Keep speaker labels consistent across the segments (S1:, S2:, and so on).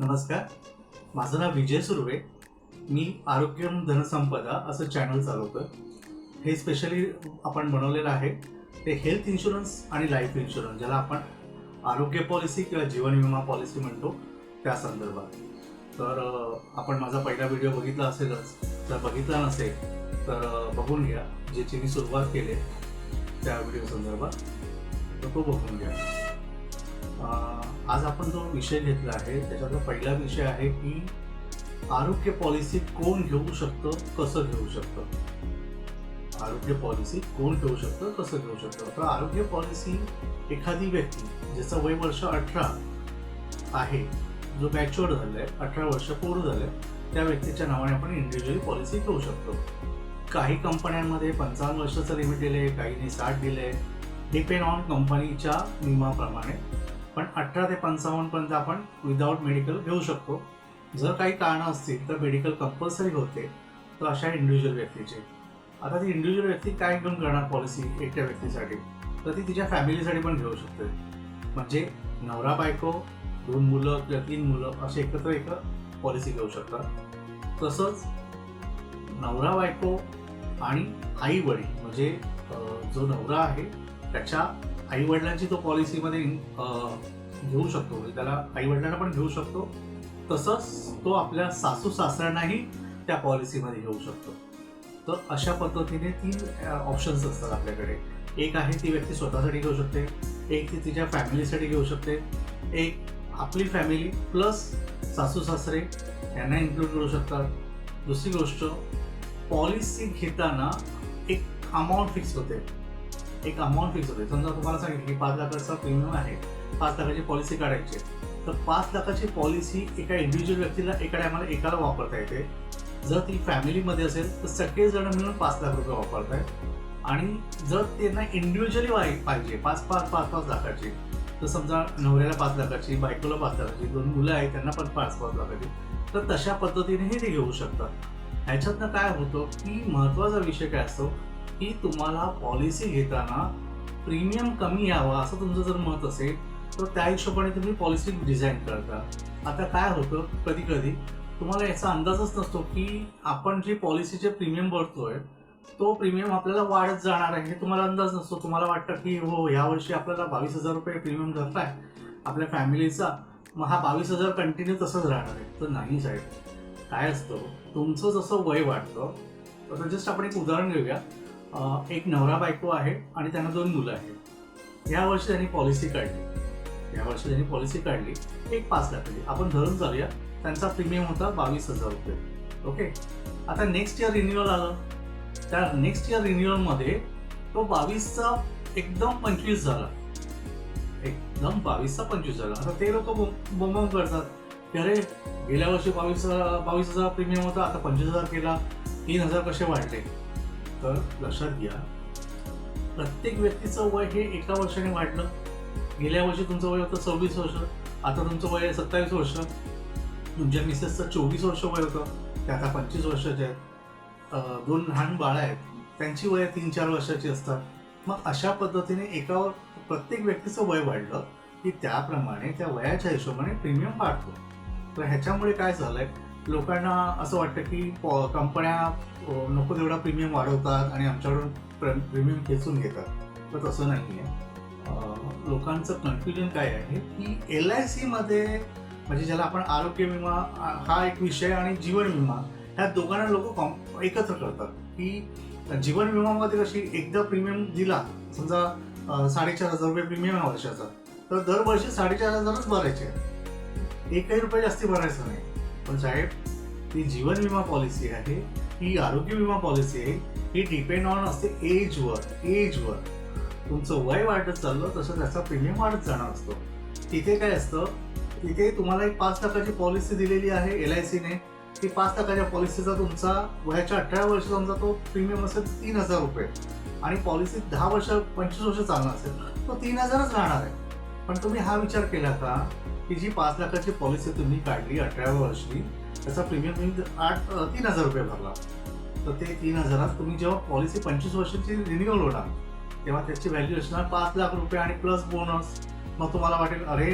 S1: नमस्कार. माझं नाव विजय सुर्वे. मी आरोग्यम धनसंपदा असं चॅनल चालवतो हे स्पेशली आपण बनवलेलं आहे. ते हेल्थ इन्शुरन्स आणि लाईफ इन्शुरन्स ज्याला आपण आरोग्य पॉलिसी किंवा जीवन विमा पॉलिसी म्हणतो त्या संदर्भात. तर आपण माझा पहिला व्हिडिओ बघितला असेलच. जर बघितला नसेल तर बघून घ्या. ज्याची मी सुरुवात केली त्या व्हिडिओ संदर्भात तर तो बघून घ्या. आज आपण जो विषय घेतला आहे त्याच्यातला पहिला विषय आहे की आरोग्य पॉलिसी कोण घेऊ शकतं कसं घेऊ शकतं? आरोग्य पॉलिसी कोण घेऊ शकतं कसं घेऊ शकतं? तर आरोग्य पॉलिसी एखादी व्यक्ती ज्याचं वय वर्ष अठरा आहे जो मॅच्युअर्ड झालाय अठरा वर्ष पूर्ण झालंय त्या व्यक्तीच्या नावाने आपण इंडिव्हिज्युअली पॉलिसी घेऊ शकतो. काही कंपन्यांमध्ये पंचावन्न वर्षाचं लिमिट दिले काहीने साठ दिले डिपेंड ऑन कंपनीच्या नियमाप्रमाणे पण अठरा ते पंचावन्न पर्यंत आपण विदाऊट मेडिकल घेऊ शकतो. जर काही कारणं असतील तर मेडिकल कंपल्सरी होते तर अशा इंडिव्हिज्युअल व्यक्तीचे. आता ती इंडिव्हिज्युअल व्यक्ती काय घेऊन करणार पॉलिसी एकट्या व्यक्तीसाठी? तर ती तिच्या फॅमिलीसाठी पण घेऊ शकते. म्हणजे नवरा बायको दोन मुलं किंवा तीन मुलं असे एकत्र एक पॉलिसी घेऊ शकतात. तसंच नवरा बायको आणि आई वडील म्हणजे जो नवरा आहे त्याच्या आई वडिलांची तो पॉलिसीमध्ये घेऊ शकतो. म्हणजे त्याला आई वडिलांना पण घेऊ शकतो. तसंच तो आपल्या सासू सासऱ्यांनाही त्या पॉलिसीमध्ये घेऊ शकतो. तर अशा पद्धतीने तीन ऑप्शन्स असतात आपल्याकडे. एक आहे ती व्यक्ती स्वतःसाठी घेऊ शकते. एक ती तिच्या फॅमिलीसाठी घेऊ शकते. एक आपली फॅमिली प्लस सासू सासरे यांना इन्क्लूड करू शकतात. दुसरी गोष्ट पॉलिसी घेताना एक अमाऊंट फिक्स होते. एक अमाऊंट फिक्स होते. समजा तुम्हाला सांगितलं की पाच लाखाचा प्रीमियम आहे. पाच लाखाची पॉलिसी काढायची आहे. तर पाच लाखाची पॉलिसी एका इंडिव्हिज्युअल व्यक्तीला एका टायमाला एकाला वापरता येते. जर ती फॅमिलीमध्ये असेल तर सगळेजण मिळून पाच लाख रुपये वापरतायत. आणि जर त्यांना इंडिव्हिज्युअली वाई पाहिजे पाच पाच पाच पाच लाखाची तर समजा नवऱ्याला पाच लाखाची बायकोला पाच लाखाची दोन मुलं आहेत त्यांना पण पाच पाच लाखाची तर तशा पद्धतीनेही ते घेऊ शकतात. ह्याच्यातनं काय होतं की महत्त्वाचा विषय काय असतो? की तुम्हाला पॉलिसी घेताना प्रीमियम कमी यावा असं तुमचं जर मत असेल तर त्या हिशोबाने तुम्ही पॉलिसी डिझाईन करता. आता काय होतं कधी कधी तुम्हाला याचा अंदाजच नसतो की आपण जी पॉलिसीचे प्रीमियम भरतोय तो प्रीमियम आपल्याला वाढत जाणार आहे हे तुम्हाला अंदाज नसतो. तुम्हाला वाटतं की हो यावर्षी आपल्याला बावीस हजार रुपये प्रीमियम भरताय आपल्या फॅमिलीचा मग हा बावीस हजार कंटिन्यू तसंच राहणार आहे. तर नाही साहेब काय असतं तुमचं जसं वय वाटतं तर जस्ट आपण एक उदाहरण घेऊया. एक नवरा बायको आहे आणि त्यांना दोन मुलं आहेत. या वर्षी त्यांनी पॉलिसी काढली. या वर्षी त्यांनी पॉलिसी काढली. एक पाच लाखाची आपण धरून चालूया. त्यांचा प्रीमियम होता बावीस हजार रुपये. ओके आता नेक्स्ट इयर रिन्युअल आलं. त्या नेक्स्ट इयर रिन्युअलमध्ये तो बावीसचा एकदम पंचवीस झाला. एकदम बावीसचा पंचवीस झाला. आता ते लोक बोंबम करतात. की अरे गेल्या वर्षी बावीस बावीस हजार प्रीमियम होता. आता पंचवीस हजार केला. तीन हजार कसे वाढले? तर लक्षात घ्या. प्रत्येक व्यक्तीचं वय हे एका वर्षाने वाढलं. गेल्या वर्षी तुमचं वय होतं सव्वीस वर्ष. आता तुमचं वय आहे सत्तावीस वर्ष. तुमच्या मिसेसचं चोवीस वर्ष वय होतं. ते आता पंचवीस वर्षाचे आहेत. दोन लहान बाळं आहेत. त्यांची वय तीन चार वर्षाची असतात. मग अशा पद्धतीने एका प्रत्येक व्यक्तीचं वय वाढलं की त्याप्रमाणे त्या वयाच्या हिशोबाने प्रीमियम वाढतो. तर ह्याच्यामुळे काय झालंय? लोकांना असं वाटतं की कंपन्या नको तेवढा प्रीमियम वाढवतात आणि आमच्याकडून प्रीमियम खेचून घेतात. तर तसं नाही आहे लोकांचं कन्फ्युजन काय आहे की एल आय सीमध्ये म्हणजे ज्याला आपण आरोग्य विमा हा एक विषय आणि जीवन विमा ह्या दोघांना लोक कॉम एकत्र करतात. की जीवन विमामध्ये कशी एकदा प्रीमियम दिला समजा साडेचार हजार रुपये प्रीमियम आहे वर्षाचा तर दरवर्षी साडेचार हजारच भरायचे एकही रुपये जास्ती भरायचं नाही. पण साहेब ती जीवन विमा पॉलिसी आहे ही आरोग्य विमा पॉलिसी आहे ही डिपेंड ऑन असते एजवर एजवर तुमचं वय वाढत चाललं तसं त्याचा प्रीमियम वाढत जाणार असतो. तिथे काय असतं तिथे तुम्हाला एक पाच लाखाची पॉलिसी दिलेली आहे एल आय सीने ती पाच लाखाच्या पॉलिसीचा तुमचा वयाच्या अठरा वर्ष समजा तो प्रीमियम असेल तीन हजार रुपये. आणि पॉलिसी दहा वर्ष पंचवीस वर्ष चालणार असेल तो तीन हजारच राहणार आहे. पण तुम्ही हा विचार केला का की जी पाच लाखाची पॉलिसी तुम्ही काढली अठराव्या वर्षी त्याचा प्रीमियम तुम्ही आठ तीन हजार रुपये भरला. तर ते तीन हजारात तुम्ही जेव्हा पॉलिसी पंचवीस वर्षाची रिन्युअल होणार तेव्हा त्याची व्हॅल्यू असणार पाच लाख रुपये आणि प्लस बोनस मग तुम्हाला वाटेल अरे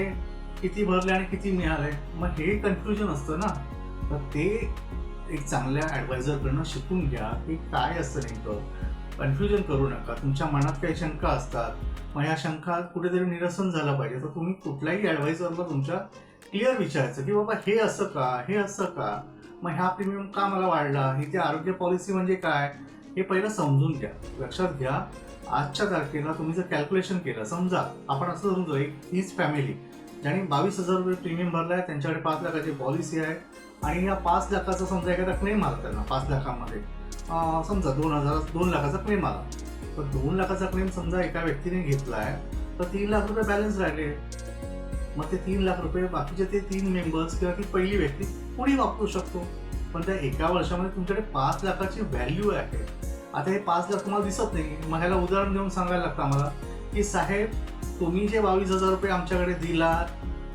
S1: किती भरले आणि किती मिळाले? मग हे कन्फ्युजन असतं ना. तर ते एक चांगल्या ॲडवायझरकडनं शिकून घ्या की काय असतं नेमकं. कन्फ्युजन करू नका. तुमच्या मनात काही शंका असतात मग ह्या शंका कुठेतरी निरसन झाला पाहिजे. तर तुम्ही कुठल्याही ॲडवायझरला तुमच्या क्लिअर विचारायचं की बाबा हे असं का हे असं का? मग ह्या प्रीमियम का मला वाढला? ही ती आरोग्य पॉलिसी म्हणजे काय? हे पहिलं समजून घ्या. लक्षात घ्या. आजच्या तारखेला तुम्ही जर कॅल्क्युलेशन केलं समजा आपण असं समजू एक हीच फॅमिली ज्याने बावीस हजार रुपये प्रीमियम भरला आहे त्यांच्याकडे पाच लाखाची पॉलिसी आहे आणि या पाच लाखाचा समजा एखादा क्लेम आला त्यांना पाच लाखामध्ये समजा दोन हजार दोन लाखाचा क्लेम आला. तर दोन लाखाचा क्लेम समजा एका व्यक्तीने घेतला आहे तर तीन लाख रुपये बॅलन्स राहिले. मग ते तीन लाख रुपये बाकीचे ते तीन मेंबर्स किंवा ती पहिली व्यक्ती कोणी वापरू शकतो? पण त्या एका वर्षामध्ये तुमच्याकडे पाच लाखाची व्हॅल्यू आहे. आता हे पाच लाख तुम्हाला दिसत नाही. मग ह्याला उदाहरण देऊन सांगायला लागतं आम्हाला की साहेब तुम्ही जे बावीस हजार रुपये आमच्याकडे दिलात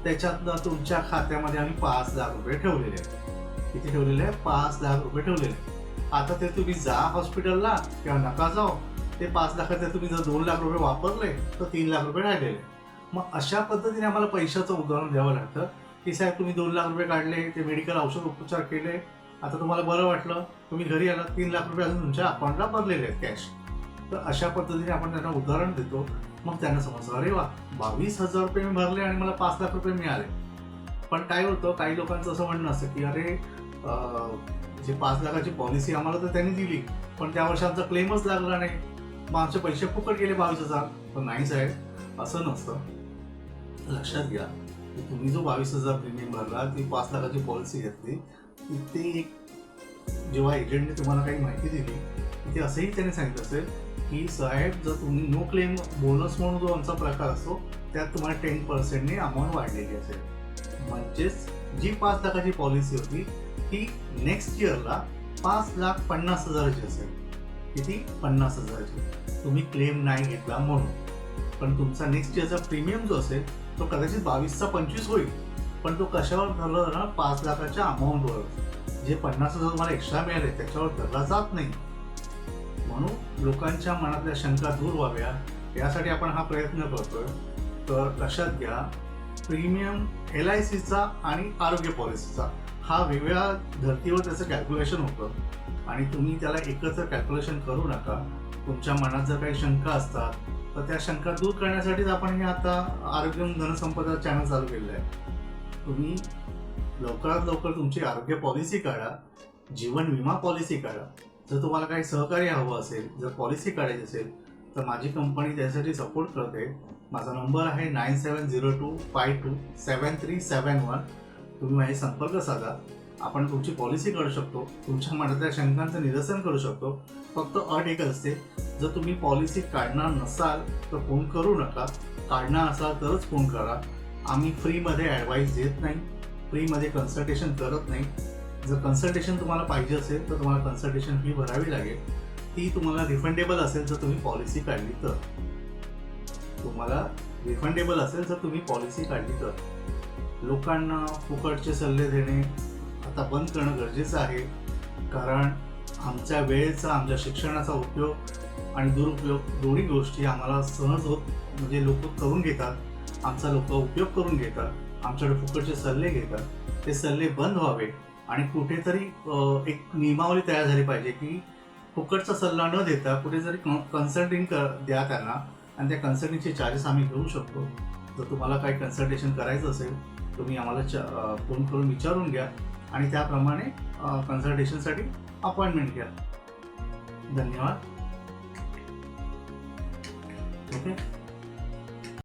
S1: त्याच्यातनं तुमच्या खात्यामध्ये आम्ही पाच लाख रुपये ठेवलेले आहेत. किती ठेवलेले आहे पाच लाख रुपये ठेवलेले आहेत. आता ते तुम्ही जा हॉस्पिटलला किंवा नका जाओ ते पाच लाखाचे तुम्ही जर दोन लाख रुपये वापरले तर तीन लाख रुपये राहिलेले मग अशा पद्धतीने आम्हाला पैशाचं उदाहरण द्यावं लागतं की साहेब तुम्ही दोन लाख रुपये काढले ते मेडिकल औषध उपचार केले. आता तुम्हाला बरं वाटलं तुम्ही घरी आलात तीन लाख रुपये अजून तुमच्या अकाउंटला भरलेले आहेत कॅश तर अशा पद्धतीने आपण त्यांना उदाहरण देतो. मग त्यांना समजतं अरे वा बावीस हजार रुपये मी भरले आणि मला पाच लाख रुपये मिळाले. पण काय होतं काही लोकांचं असं म्हणणं असतं की अरे जे पाच लाखाची पॉलिसी आम्हाला तर त्यांनी दिली. पण त्या वर्षी आमचा क्लेमच लागला नाही. मग आमचे पैसे फुकट गेले बावीस हजार. पण नाही साहेब असं नसतं. लक्षात घ्या की तुम्ही जो बावीस हजार प्रीमियम भरला ती पाच लाखाची पॉलिसी घेतली ती ते एक जेव्हा एजंटने तुम्हाला काही माहिती दिली तिथे असंही त्याने सांगितलं असेल की साहेब जर तुम्ही नो क्लेम बोनस म्हणून जो आमचा प्रकार असतो त्यात तुम्हाला टेन पर्सेंटने अमाऊंट वाढलेली असेल. म्हणजेच जी पाच लाखाची पॉलिसी होती ही नेक्स्ट इयरला पाच लाख पन्नास हजाराची असेल. किती? पन्नास हजाराची. तुम्ही क्लेम नाही घेतला म्हणून. पण तुमचा नेक्स्ट इयरचा प्रीमियम जो असेल तो कदाचित बावीसचा पंचवीस होईल. पण तो कशावर धरला जाणार? पाच लाखाच्या अमाऊंटवर जे पन्नास हजार तुम्हाला एक्स्ट्रा मिळाले त्याच्यावर धरला जात नाही. म्हणून लोकांच्या मनातल्या शंका दूर व्हाव्या. यासाठी आपण हा प्रयत्न करतोय. तर लक्षात घ्या प्रीमियम एल आय सीचा आणि आरोग्य पॉलिसीचा हा वेगवेगळ्या धर्तीवर त्याचं कॅल्क्युलेशन होतं. आणि तुम्ही त्याला एकत्र कॅल्क्युलेशन करू नका. तुमच्या मनात जर काही शंका असतात तर त्या शंका दूर करण्यासाठीच आपण हे आता आरोग्य धनसंपदा चॅनल चालू केलेलं आहे. तुम्ही लवकरात लवकर तुमची आरोग्य पॉलिसी काढा जीवन विमा पॉलिसी काढा. जर तुम्हाला काही सहकार्य हवं असेल जर पॉलिसी काढायची असेल तर माझी कंपनी त्यासाठी सपोर्ट करते. माझा नंबर आहे nine seven zero two five two seven three seven one तुम्ही माझे संपर्क साधा. आपण तुमची पॉलिसी करू शकतो. तुमच्या मनातल्या शंकांचं निरसन करू शकतो. फक्त अट एक असते. जर तुम्ही पॉलिसी काढणार नसाल तर फोन करू नका. काढणार असाल तरच फोन करा. आम्ही फ्रीमध्ये ॲडवाईस देत नाही. फ्रीमध्ये कन्सल्टेशन करत नाही. जर कन्सल्टेशन तुम्हाला पाहिजे असेल तर तुम्हाला कन्सल्टेशन फी भरावी लागेल. ती तुम्हाला रिफंडेबल असेल जर तुम्ही पॉलिसी काढली तर. तुम्हाला रिफंडेबल असेल जर तुम्ही पॉलिसी काढली तर. लोकांना फुकटचे सल्ले देणे आता बंद करणं गरजेचं आहे. कारण आमच्या वेळेचा आमच्या शिक्षणाचा उपयोग आणि दुरुपयोग दोन्ही गोष्टी आम्हाला सहज होत म्हणजे लोक करून घेतात. आमचा लोक उपयोग करून घेतात. आमच्याकडे फुकटचे सल्ले घेतात. ते सल्ले बंद व्हावे आणि कुठेतरी एक नियमावली तयार झाली पाहिजे की फुकटचा सल्ला न देता कुठेतरी कन्सल्टिंग कर द्या त्यांना. आणि त्या कन्सल्टिंगचे चार्जेस आम्ही घेऊ शकतो. जर तुम्हाला काही कन्सल्टेशन करायचं असेल तुम्ही आम्हाला फोन करून विचारून घ्या आणि त्याप्रमाणे कन्सल्टेशनसाठी अपॉइंटमेंट घ्या. धन्यवाद. ओके?